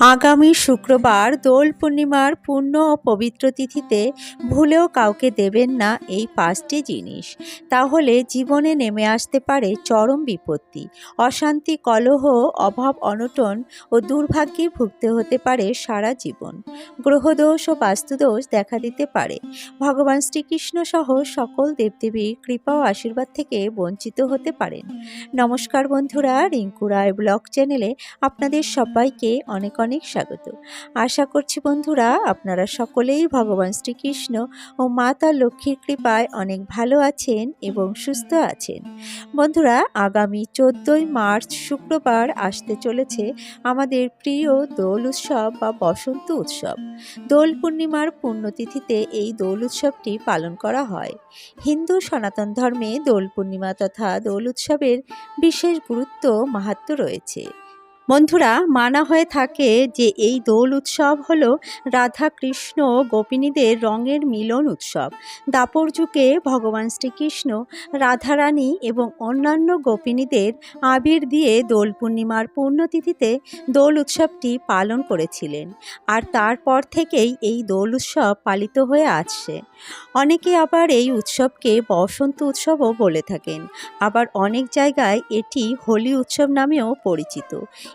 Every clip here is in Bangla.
আগামী শুক্রবার দোল পূর্ণিমার পূর্ণ ও পবিত্র তিথিতে ভুলেও কাউকে দেবেন না এই পাঁচটি জিনিস। তাহলে জীবনে নেমে আসতে পারে চরম বিপত্তি। অশান্তি, কলহ, অভাব, অনটন ও দুর্ভাগ্যে ভুগতে হতে পারে সারা জীবন। গ্রহদোষ ও বাস্তুদোষ দেখা দিতে পারে। ভগবান শ্রীকৃষ্ণ সহ সকল দেবদেবীর কৃপা ও আশীর্বাদ থেকে বঞ্চিত হতে পারেন। নমস্কার বন্ধুরা, রিঙ্কু রায় ব্লগ চ্যানেলে আপনাদের সবাইকে অনেক অনেক স্বাগত। আশা করছি বন্ধুরা আপনারা সকলেই ভগবান শ্রীকৃষ্ণ ও মাতা লক্ষ্মীর কৃপায় অনেক ভালো আছেন এবং সুস্থ আছেন। বন্ধুরা, আগামী চোদ্দোই মার্চ শুক্রবার আসতে চলেছে আমাদের প্রিয় দোল উৎসব বা বসন্ত উৎসব। দোল পূর্ণিমার পুণ্যতিথিতে এই দোল উৎসবটি পালন করা হয়। হিন্দু সনাতন ধর্মে দোল পূর্ণিমা তথা দোল উৎসবের বিশেষ গুরুত্ব মাহাত্ম্য রয়েছে। বন্ধুরা, মানা হয়ে থাকে যে এই দোল উৎসব হল রাধা কৃষ্ণ গোপিনীদের রঙের মিলন উৎসব। দাপর যুগে ভগবান শ্রীকৃষ্ণ, রাধারানী এবং অন্যান্য গোপিনীদের আবির দিয়ে দোল পূর্ণিমার পূর্ণতিথিতে দোল উৎসবটি পালন করেছিলেন। আর তারপর থেকেই এই দোল উৎসব পালিত হয়ে আসছে। অনেকে আবার এই উৎসবকে বসন্ত উৎসবও বলে থাকেন। আবার অনেক জায়গায় এটি হোলি উৎসব নামেও পরিচিত।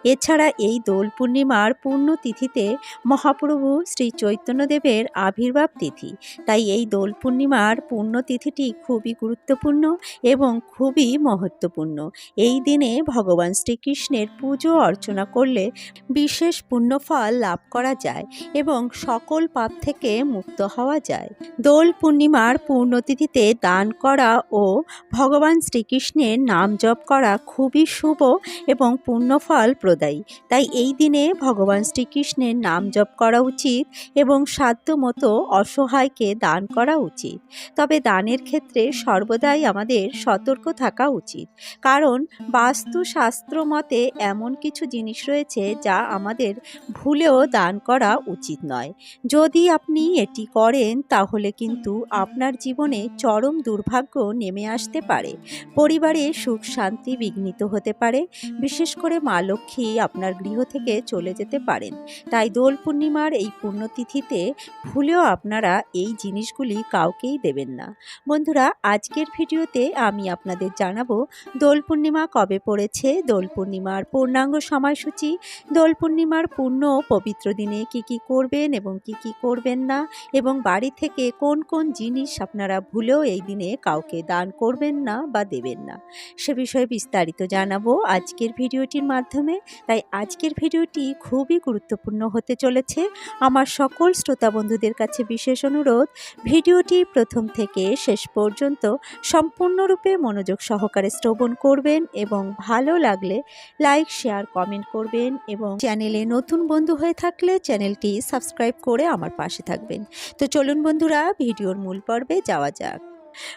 এছাড়া এই দোল পূর্ণিমার পুণ্যতিথিতে মহাপ্রভু শ্রী চৈতন্যদেবের আবির্ভাব তিথি। তাই এই দোল পূর্ণিমার পুণ্যতিথিটি খুবই গুরুত্বপূর্ণ এবং খুবই মহত্বপূর্ণ। এই দিনে ভগবান শ্রীকৃষ্ণের পুজো অর্চনা করলে বিশেষ পুণ্যফল লাভ করা যায় এবং সকল পাপ থেকে মুক্ত হওয়া যায়। দোল পূর্ণিমার পূর্ণতিথিতে দান করা ও ভগবান শ্রীকৃষ্ণের নাম জপ করা খুবই শুভ এবং পুণ্যফল প্রদায়ী তাই এই দিনে ভগবান শ্রীকৃষ্ণের নাম জপ করা উচিত এবং সাধ্য মতো অসহায়কে দান করা উচিত। তবে দানের ক্ষেত্রে সর্বদাই আমাদের সতর্ক থাকা উচিত। কারণ বাস্তুশাস্ত্র মতে এমন কিছু জিনিস রয়েছে যা আমাদের ভুলেও দান করা উচিত নয়। যদি আপনি এটি করেন, তাহলে কিন্তু আপনার জীবনে চরম দুর্ভাগ্য নেমে আসতে পারে। পরিবারে সুখ শান্তি বিঘ্নিত হতে পারে। বিশেষ করে মা লক্ষ্মী আপনার গৃহ থেকে চলে যেতে পারেন। তাই দোল পূর্ণিমার এই পুণ্যতিথিতে ভুলেও আপনারা এই জিনিসগুলি কাউকেই দেবেন না। বন্ধুরা, আজকের ভিডিওতে আমি আপনাদের জানাব, দোল পূর্ণিমা কবে পড়েছে, দোল পূর্ণিমার পূর্ণাঙ্গ সময়সূচি, দোল পূর্ণিমার পূর্ণ পবিত্র দিনে কি কি করবেন এবং কি কি করবেন না, এবং বাড়ি থেকে কোন কোন জিনিস আপনারা ভুলেও এই দিনে কাউকে দান করবেন না বা দেবেন না। সে বিষয়ে বিস্তারিত জানাব আজকের ভিডিওটির মাধ্যমে। তাই আজকের ভিডিওটি খুবই গুরুত্বপূর্ণ হতে চলেছে। আমার সকল শ্রোতা বন্ধুদের কাছে বিশেষ অনুরোধ, ভিডিওটি প্রথম থেকে শেষ পর্যন্ত সম্পূর্ণরূপে মনোযোগ সহকারে শ্রবণ করবেন এবং ভালো লাগলে লাইক, শেয়ার, কমেন্ট করবেন এবং চ্যানেলে নতুন বন্ধু হয়ে থাকলে চ্যানেলটি সাবস্ক্রাইব করে আমার পাশে থাকবেন। তো চলুন বন্ধুরা, ভিডিওর মূল পর্বে যাওয়া যাক।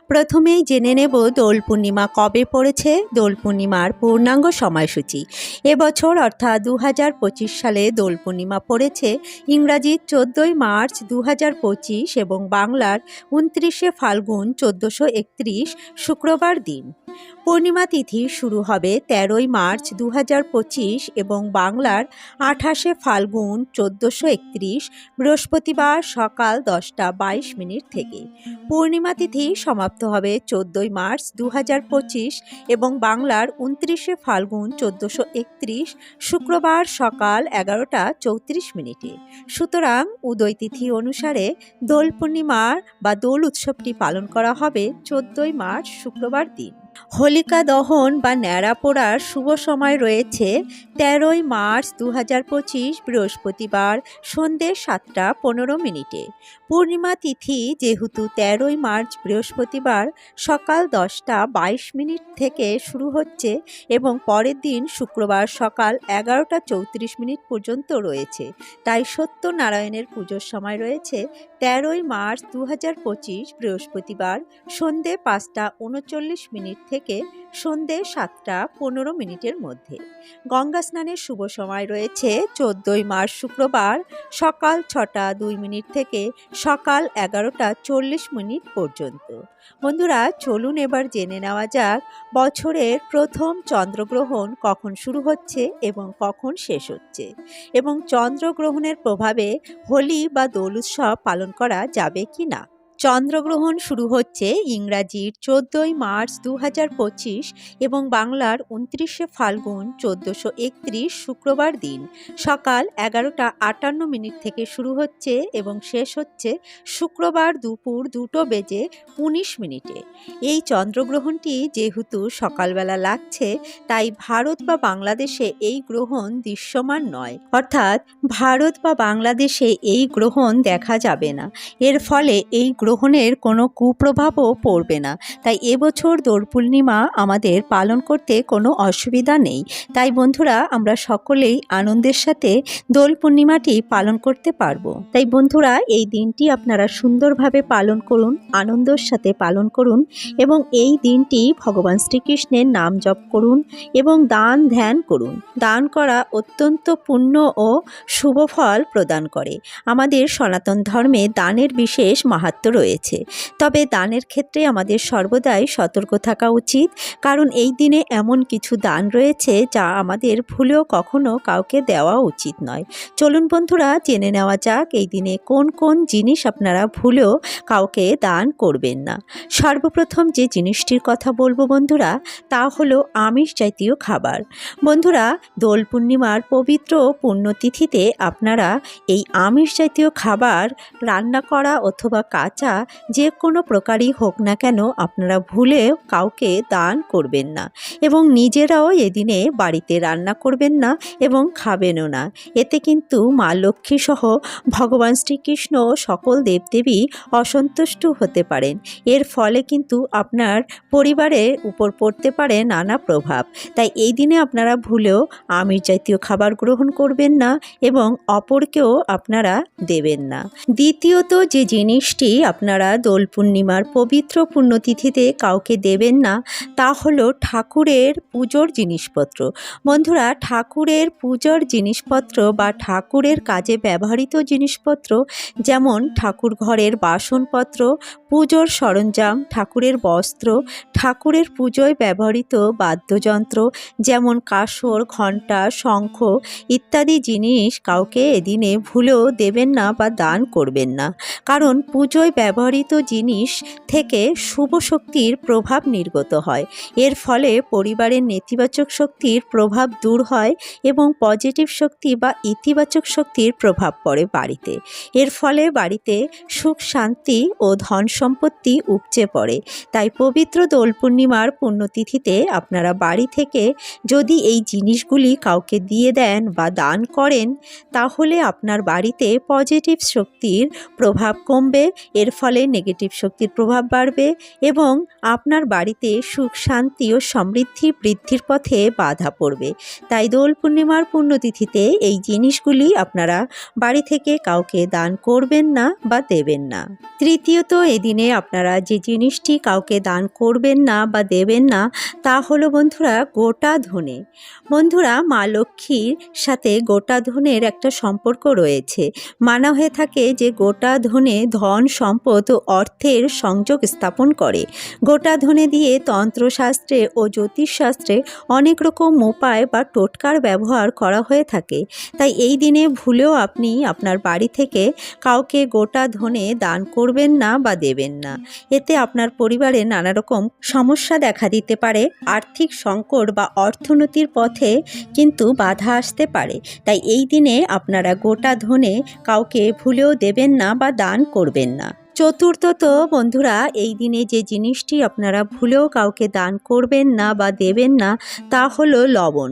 প্রথমেই জেনে নেব দোল পূর্ণিমা কবে পড়েছে। দোল পূর্ণিমার পূর্ণাঙ্গ সময়সূচি। এবছর অর্থাৎ দু হাজার পঁচিশ সালে দোল পূর্ণিমা পড়েছে ইংরাজির চোদ্দোই মার্চ দু হাজার পঁচিশ এবং বাংলার উনত্রিশে ফাল্গুন চোদ্দোশো শুক্রবার দিন। পূর্ণিমা তিথি শুরু হবে তেরোই মার্চ দু হাজার পঁচিশ এবং বাংলার আঠাশে ফাল্গুন চোদ্দোশো একত্রিশ, বৃহস্পতিবার সকাল দশটা বাইশ মিনিট থেকে। পূর্ণিমা তিথি সমাপ্ত হবে চোদ্দোই মার্চ দু হাজার পঁচিশ এবং বাংলার উনত্রিশে ফাল্গুন চোদ্দোশো একত্রিশ, শুক্রবার সকাল এগারোটা চৌত্রিশ মিনিটে। সুতরাং উদয় তিথি অনুসারে দোল পূর্ণিমার বা দোল উৎসবটি পালন করা হবে চোদ্দোই মার্চ শুক্রবার দিন। হোলিকা দহন বা ন্যাড়া পোড়ার শুভ সময় রয়েছে তেরোই মার্চ দু হাজার পঁচিশ বৃহস্পতিবার সন্ধ্যে সাতটা পনেরো মিনিটে। পূর্ণিমা তিথি যেহেতু তেরোই মার্চ বৃহস্পতিবার সকাল দশটা বাইশ মিনিট থেকে শুরু হচ্ছে এবং পরের দিন শুক্রবার সকাল এগারোটা চৌত্রিশ মিনিট পর্যন্ত রয়েছে। তাই সত্যনারায়ণের পুজোর সময় রয়েছে তেরোই মার্চ দু হাজার পঁচিশ বৃহস্পতিবার সন্ধ্যে পাঁচটা উনচল্লিশ মিনিট থেকে সন্ধে সাতটা পনেরো মিনিটের মধ্যে। গঙ্গা স্নানের শুভ সময় রয়েছে চোদ্দোই মার্চ শুক্রবার সকাল ছটা দুই মিনিট থেকে সকাল এগারোটা চল্লিশ মিনিট পর্যন্ত। বন্ধুরা, চলুন এবার জেনে নেওয়া যাক বছরের প্রথম চন্দ্রগ্রহণ কখন শুরু হচ্ছে এবং কখন শেষ হচ্ছে। এবং চন্দ্রগ্রহণের প্রভাবে হোলি বা দোল উৎসব পালন করা যাবে কি না চন্দ্রগ্রহণ শুরু হচ্ছে ইংরাজির চোদ্দোই মার্চ দু হাজার পঁচিশ এবং বাংলার উনত্রিশে ফাল্গুন চোদ্দোশো একত্রিশ শুক্রবার দিন। সকাল এগারোটা আটান্ন মিনিট থেকে শুরু হচ্ছে এবং শেষ হচ্ছে শুক্রবার দুপুর দুটো বেজে উনিশ মিনিটে। এই চন্দ্রগ্রহণটি যেহেতু সকালবেলা লাগছে, তাই ভারত বা বাংলাদেশে এই গ্রহণ দৃশ্যমান নয়। অর্থাৎ ভারত বা বাংলাদেশে এই গ্রহণ দেখা যাবে না। এর ফলে এই গ্রহণের কোনো কুপ্রভাবও পড়বে না। তাই এবছর দোল পূর্ণিমা আমাদের পালন করতে কোনো অসুবিধা নেই। তাই বন্ধুরা, আমরা সকলেই আনন্দের সাথে দোল পূর্ণিমাটি পালন করতে পারব। তাই বন্ধুরা, এই দিনটি আপনারা সুন্দরভাবে পালন করুন, আনন্দের সাথে পালন করুন এবং এই দিনটি ভগবান শ্রীকৃষ্ণের নাম জপ করুন এবং দান ধ্যান করুন। দান করা অত্যন্ত পুণ্য ও শুভ ফল প্রদান করে। আমাদের সনাতন ধর্মে দানের বিশেষ মাহাত্ম রয়েছে। তবে দানের ক্ষেত্রে আমাদের সর্বদাই সতর্ক থাকা উচিত, কারণ এই দিনে এমন কিছু দান রয়েছে যা আমাদের ভুলেও কখনো কাউকে দেওয়া উচিত নয়। চলুন বন্ধুরা, জেনে নেওয়া যাক এই দিনে কোন কোন জিনিস আপনারা ভুলেও কাউকে দান করবেন না। সর্বপ্রথম যে জিনিসটির কথা বলব বন্ধুরা, তা হলো আমিষ জাতীয় খাবার। বন্ধুরা, দোল পূর্ণিমার পবিত্র পুণ্যতিথিতে আপনারা এই আমিষ জাতীয় খাবার রান্না করা অথবা কাঁচা যে কোনো প্রকারই হোক না কেন আপনারা ভুলে কাউকে দান করবেন না এবং নিজেরাও এদিনে বাড়িতে রান্না করবেন না এবং খাবেনও না। এতে কিন্তু মা লক্ষ্মী সহ ভগবান শ্রীকৃষ্ণ সকল দেবদেবী অসন্তুষ্ট হতে পারেন। এর ফলে কিন্তু আপনার পরিবারের উপর পড়তে পারে নানা প্রভাব। তাই এই দিনে আপনারা ভুলেও আমিষ জাতীয় খাবার গ্রহণ করবেন না এবং অপরকেও আপনারা দেবেন না। দ্বিতীয়ত যে জিনিসটি আপনারা দোল পূর্ণিমার পবিত্র পুণ্যতিথিতে কাউকে দেবেন না, তা হলো ঠাকুরের পুজোর জিনিসপত্র। বন্ধুরা, ঠাকুরের পুজোর জিনিসপত্র বা ঠাকুরের কাজে ব্যবহৃত জিনিসপত্র যেমন ঠাকুর ঘরের বাসনপত্র, পুজোর সরঞ্জাম, ঠাকুরের বস্ত্র, ঠাকুরের পুজোয় ব্যবহৃত বাদ্যযন্ত্র যেমন কাসর, ঘণ্টা, শঙ্খ ইত্যাদি জিনিস কাউকে এদিনে ভুলেও দেবেন না বা দান করবেন না। কারণ পুজোয় ব্যবহৃত জিনিস থেকে শুভ শক্তির প্রভাব নির্গত হয়। এর ফলে পরিবারের নেতিবাচক শক্তির প্রভাব দূর হয় এবং পজিটিভ শক্তি বা ইতিবাচক শক্তির প্রভাব পড়ে বাড়িতে। এর ফলে বাড়িতে সুখ, শান্তি ও ধন সম্পত্তি উপচে পড়ে। তাই পবিত্র দোল পূর্ণিমার পুণ্যতিথিতে আপনারা বাড়ি থেকে যদি এই জিনিসগুলি কাউকে দিয়ে দেন বা দান করেন, তাহলে আপনার বাড়িতে পজিটিভ শক্তির প্রভাব কমবে। এর ফলে নেগেটিভ শক্তির প্রভাব বাড়বে এবং আপনার বাড়িতে সুখ, শান্তি ও সমৃদ্ধি বৃদ্ধির পথে বাধা পড়বে। তাই দোল পূর্ণিমার পুণ্যতিথিতে এই জিনিসগুলি আপনারা বাড়ি থেকে কাউকে দান করবেন না বা দেবেন না। তৃতীয়ত, এদিনে আপনারা যে জিনিসটি কাউকে দান করবেন না বা দেবেন না, তা হলো বন্ধুরা গোটা ধনে। বন্ধুরা, মা লক্ষ্মীর সাথে গোটা ধনের একটা সম্পর্ক রয়েছে। মানা হয়ে থাকে যে গোটা ধনে ধন সম্পদ অর্থের সংযোগ স্থাপন করে। গোটা ধনে দিয়ে তন্ত্রশাস্ত্রে ও জ্যোতিষশাস্ত্রে অনেক রকম উপায় বা টোটকার ব্যবহার করা হয়ে থাকে। তাই এই দিনে ভুলেও আপনি আপনার বাড়ি থেকে কাউকে গোটা ধনে দান করবেন না বা দেবেন না। এতে আপনার পরিবারে নানা রকম সমস্যা দেখা দিতে পারে, আর্থিক সংকট বা অর্থনীতির পথে কিন্তু বাধা আসতে পারে। তাই এই দিনে আপনারা গোটা ধনে কাউকে ভুলেও দেবেন না বা দান করবেন না। চতুর্থত বন্ধুরা, এই দিনে যে জিনিসটি আপনারা ভুলেও কাউকে দান করবেন না বা দেবেন না, তা হলো লবণ।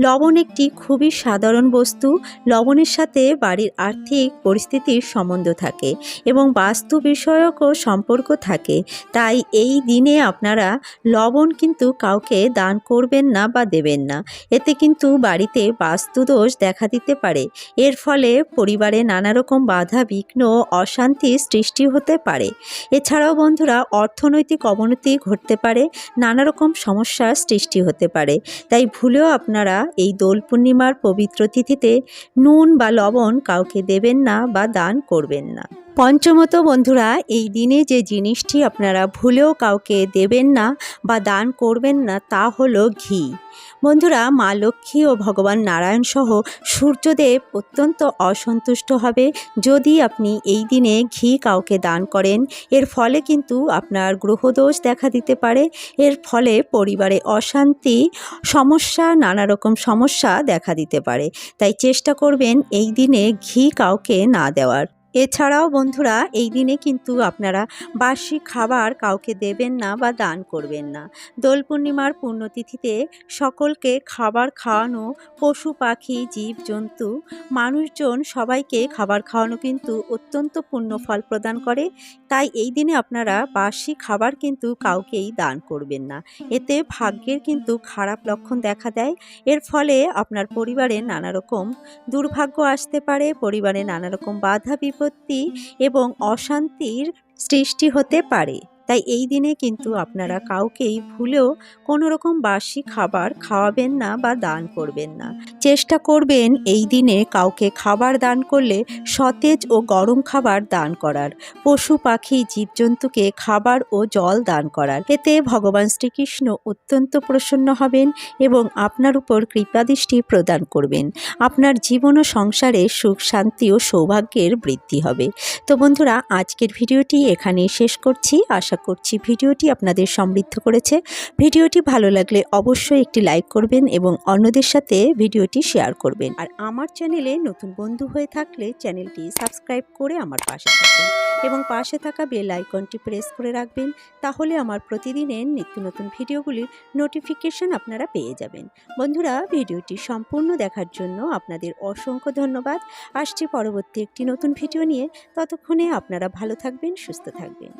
লবণ একটি খুবই সাধারণ বস্তু। লবণের সাথে বাড়ির আর্থিক পরিস্থিতির সম্বন্ধ থাকে এবং বাস্তু বিষয়কও সম্পর্ক থাকে। তাই এই দিনে আপনারা লবণ কিন্তু কাউকে দান করবেন না বা দেবেন না। এতে কিন্তু বাড়িতে বাস্তুদোষ দেখা দিতে পারে। এর ফলে পরিবারে নানা রকম বাধা, বিঘ্ন ও অশান্তির সৃষ্টি হতে পারে। এছাড়াও বন্ধুরা, অর্থনৈতিক অবনতি ঘটতে পারে নানা রকম সমস্যার সৃষ্টি হতে পারে। তাই ভুলেও আপনারা এই দোল পূর্ণিমার পবিত্র তিথিতে নুন বা লবণ কাউকে দেবেন না বা দান করবেন না। পঞ্চমত বন্ধুরা, এই দিনে যে জিনিসটি আপনারা ভুলেও কাউকে দেবেন না বা দান করবেন না, তা হলো ঘি। বন্ধুরা, মা লক্ষ্মী ও ভগবান নারায়ণ সহ সূর্যদেব অত্যন্ত অসন্তুষ্ট হবে যদি আপনি এই দিনে ঘি কাউকে দান করেন। এর ফলে কিন্তু আপনার গ্রহদোষ দেখা দিতে পারে। এর ফলে পরিবারে অশান্তি, সমস্যা নানা রকম সমস্যা দেখা দিতে পারে। তাই চেষ্টা করবেন এই দিনে ঘি কাউকে না দেওয়ার। এছাড়াও বন্ধুরা, এই দিনে কিন্তু আপনারা বাসি খাবার কাউকে দেবেন না বা দান করবেন না। দোল পূর্ণিমার পুণ্যতিথিতে সকলকে খাবার খাওয়ানো, পশু পাখি, জীব, জন্তু, মানুষজন সবাইকে খাবার খাওয়ানো কিন্তু অত্যন্ত পুণ্য ফল প্রদান করে। তাই এই দিনে আপনারা বাসি খাবার কিন্তু কাউকেই দান করবেন না। এতে ভাগ্যের কিন্তু খারাপ লক্ষণ দেখা দেয়। এর ফলে আপনার পরিবারে নানা রকম দুর্ভাগ্য আসতে পারে, পরিবারে নানা রকম বাধা বিপত্তি এবং অশান্তির সৃষ্টি হতে পারে। তাই এই দিনে কিন্তু আপনারা কাউকেই ভুলেও কোনো রকম বাসি খাবার খাওয়াবেন না বা দান করবেন না। চেষ্টা করবেন এই দিনে কাউকে খাবার দান করলে সতেজ ও গরম খাবার দান করার। পশু পাখি, জীবজন্তুকে খাবার ও জল দান করার। এতে ভগবান শ্রীকৃষ্ণ অত্যন্ত প্রসন্ন হবেন এবং আপনার উপর কৃপাদৃষ্টি প্রদান করবেন। আপনার জীবন ও সংসারে সুখ, শান্তি ও সৌভাগ্যের বৃদ্ধি হবে। তো বন্ধুরা, আজকের ভিডিওটি এখানেই শেষ করছি। আশা করছি। ভিডিওটি আপনাদের সমৃদ্ধ করেছে। ভিডিওটি ভালো লাগলে অবশ্যই একটি লাইক করবেন এবং অন্যদের সাথে ভিডিওটি শেয়ার করবেন। আর আমার চ্যানেলে নতুন বন্ধু হয়ে থাকলে চ্যানেলটি সাবস্ক্রাইব করে আমার পাশে থাকবেন এবং পাশে থাকা বেল আইকনটি প্রেস করে রাখবেন, তাহলে আমার প্রতিদিনের নিত্য নতুন ভিডিওগুলির নোটিফিকেশন আপনারা পেয়ে যাবেন। বন্ধুরা, ভিডিওটি সম্পূর্ণ দেখার জন্য আপনাদের অসংখ্য ধন্যবাদ। আসছি পরবর্তী একটি নতুন ভিডিও নিয়ে। ততক্ষণে আপনারা ভালো থাকবেন, সুস্থ থাকবেন।